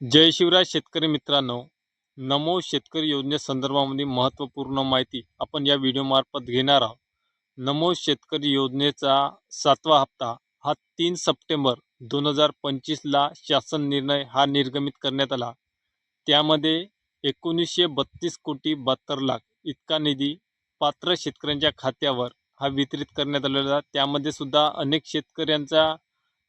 जय शिवराज शेतकरी मित्रांनो. नमो शेतकरी योजनेसंदर्भामध्ये महत्त्वपूर्ण माहिती आपण या व्हिडिओमार्फत घेणार आहोत. नमो शेतकरी योजनेचा सातवा हप्ता हा तीन सप्टेंबर दोन हजार पंचवीसला शासन निर्णय हा निर्गमित करण्यात आला. त्यामध्ये एकोणीसशे बत्तीस कोटी बहात्तर लाख इतका निधी पात्र शेतकऱ्यांच्या खात्यावर हा वितरित करण्यात आलेला. त्यामध्ये सुद्धा अनेक शेतकऱ्यांचा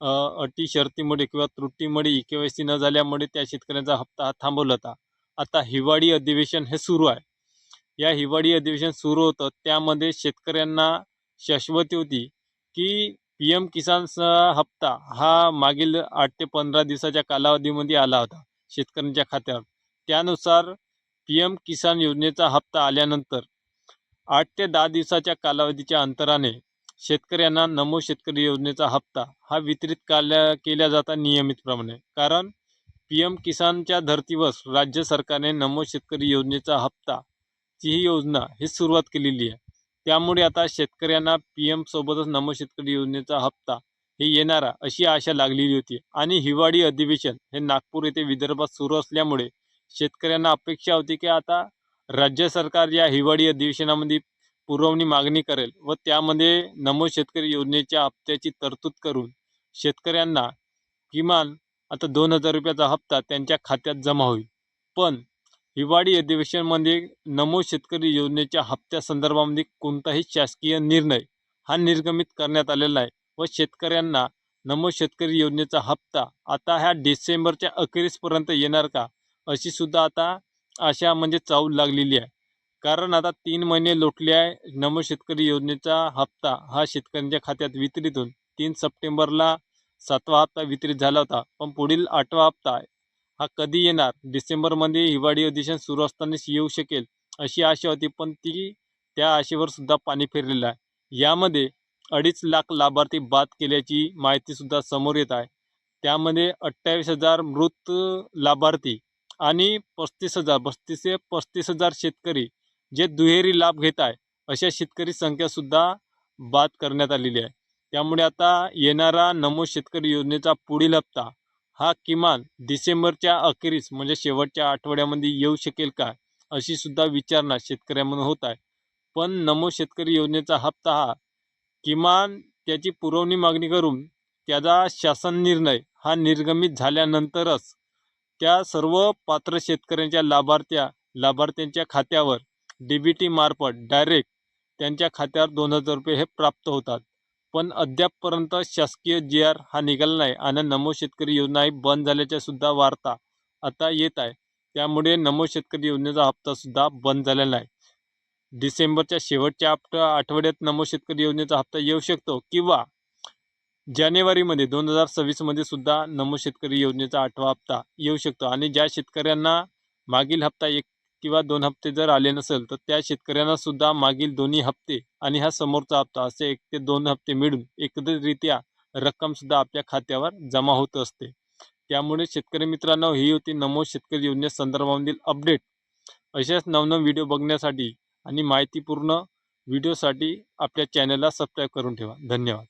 अटी शर्तीमुळे किंवा त्रुटीमुळे ई के वाय सी न झाल्यामुळे त्या शेतकऱ्यांचा हप्ता हा थांबवला होता. आता हिवाळी अधिवेशन हे सुरू आहे. या हिवाळी अधिवेशन सुरू होतं. त्यामध्ये शेतकऱ्यांना शाश्वती होती की पी एम किसानचा हप्ता हा मागील आठ ते पंधरा दिवसाच्या कालावधीमध्ये आला होता शेतकऱ्यांच्या खात्यावर. त्यानुसार पी एम किसान योजनेचा हप्ता आल्यानंतर आठ ते दहा दिवसाच्या कालावधीच्या अंतराने शेतकऱ्यांना नमो शेतकरी योजनेचा हप्ता हा वितरित काल्या केल्या जाता नियमितप्रमाणे. कारण पी एम किसानच्या धर्तीवर राज्य सरकारने नमो शेतकरी योजनेचा हप्ता ची ही योजना ही सुरुवात केलेली आहे. त्यामुळे आता शेतकऱ्यांना पी एम सोबतच नमो शेतकरी योजनेचा हप्ता हे येणारा अशी आशा लागलेली होती. आणि हिवाळी अधिवेशन हे नागपूर येथे विदर्भात सुरू असल्यामुळे शेतकऱ्यांना अपेक्षा होती की आता राज्य सरकार या हिवाळी अधिवेशनामध्ये पुरवणी मागणी करेल व त्यामध्ये नमो शेतकरी योजनेच्या हप्त्याची तरतूद करून शेतकऱ्यांना किमान आता दोन हजार रुपयाचा हप्ता त्यांच्या खात्यात जमा होईल. पण हिवाळी अधिवेशनमध्ये नमो शेतकरी योजनेच्या हप्त्यासंदर्भामध्ये कोणताही शासकीय निर्णय हा निर्गमित करण्यात आलेला आहे व शेतकऱ्यांना नमो शेतकरी योजनेचा हप्ता आता ह्या डिसेंबरच्या अखेरीसपर्यंत येणार का अशी सुद्धा आता आशा म्हणजे चावल लागलेली आहे. कारण आता तीन महिने लोटले आहे. नमो शेतकरी योजनेचा हप्ता हा शेतकऱ्यांच्या खात्यात वितरित होऊन तीन सप्टेंबरला सातवा हप्ता वितरित झाला होता. पण पुढील आठवा हप्ता आहे हा कधी येणार? डिसेंबरमध्ये हिवाळी अधिवेशन सुरू असतानाच येऊ शकेल अशी आशा होती पण ती त्या आशेवर सुद्धा पाणी फिरलेलं आहे. यामध्ये अडीच लाख लाभार्थी बाद केल्याची माहितीसुद्धा समोर येत आहे. त्यामध्ये अठ्ठावीस हजार मृत लाभार्थी आणि पस्तीस हजार पस्तीस ते पस्तीस हजार शेतकरी जे दुहेरी लाभ घेत आहे अशा शेतकरी संख्यासुद्धा बाद करण्यात आलेली आहे. त्यामुळे आता येणारा नमो शेतकरी योजनेचा पुढील हप्ता हा किमान डिसेंबरच्या अखेरीस म्हणजे शेवटच्या आठवड्यामध्ये येऊ शकेल का अशी सुद्धा विचारणा शेतकऱ्यांमधून होत आहे. पण नमो शेतकरी योजनेचा हप्ता हा किमान त्याची पुरवणी मागणी करून त्याचा शासन निर्णय हा निर्गमित झाल्यानंतरच त्या सर्व पात्र शेतकऱ्यांच्या लाभार्थ्या लाभार्थ्यांच्या खात्यावर डी बी टी मार्फत डायरेक्ट त्यांच्या खात्यावर दोन हजार रुपये हे प्राप्त होतात. पण अद्यापपर्यंत शासकीय जी आर हा निघाला नाही आणि नमो शेतकरी योजना ही बंद झाल्याच्या सुद्धा वार्ता आता येत आहे. त्यामुळे नमो शेतकरी योजनेचा हप्ता सुद्धा बंद झालेला आहे डिसेंबरच्या शेवटच्या हप्ता आठवड्यात नमो शेतकरी योजनेचा हप्ता येऊ शकतो किंवा जानेवारीमध्ये दोन हजार सव्वीसमध्ये सुद्धा नमो शेतकरी योजनेचा आठवा हप्ता येऊ शकतो. आणि ज्या शेतकऱ्यांना मागील हप्ता एक किंवा दोन हप्ते जर आले नसेल तर त्या शेतकऱ्यांना सुद्धा मागील दोन्ही हप्ते आणि हा समोरचा हप्ता असे एक ते दोन हप्ते मिळून एकत्रितरित्या रक्कम सुद्धा आपल्या खात्यावर जमा होत असते. त्यामुळे शेतकरी मित्रांनो ही होती नमो शेतकरी योजनेसंदर्भामधील अपडेट. अशाच नवनव व्हिडिओ बघण्यासाठी आणि माहितीपूर्ण व्हिडिओसाठी आपल्या चॅनलला सबस्क्राईब करून ठेवा. धन्यवाद.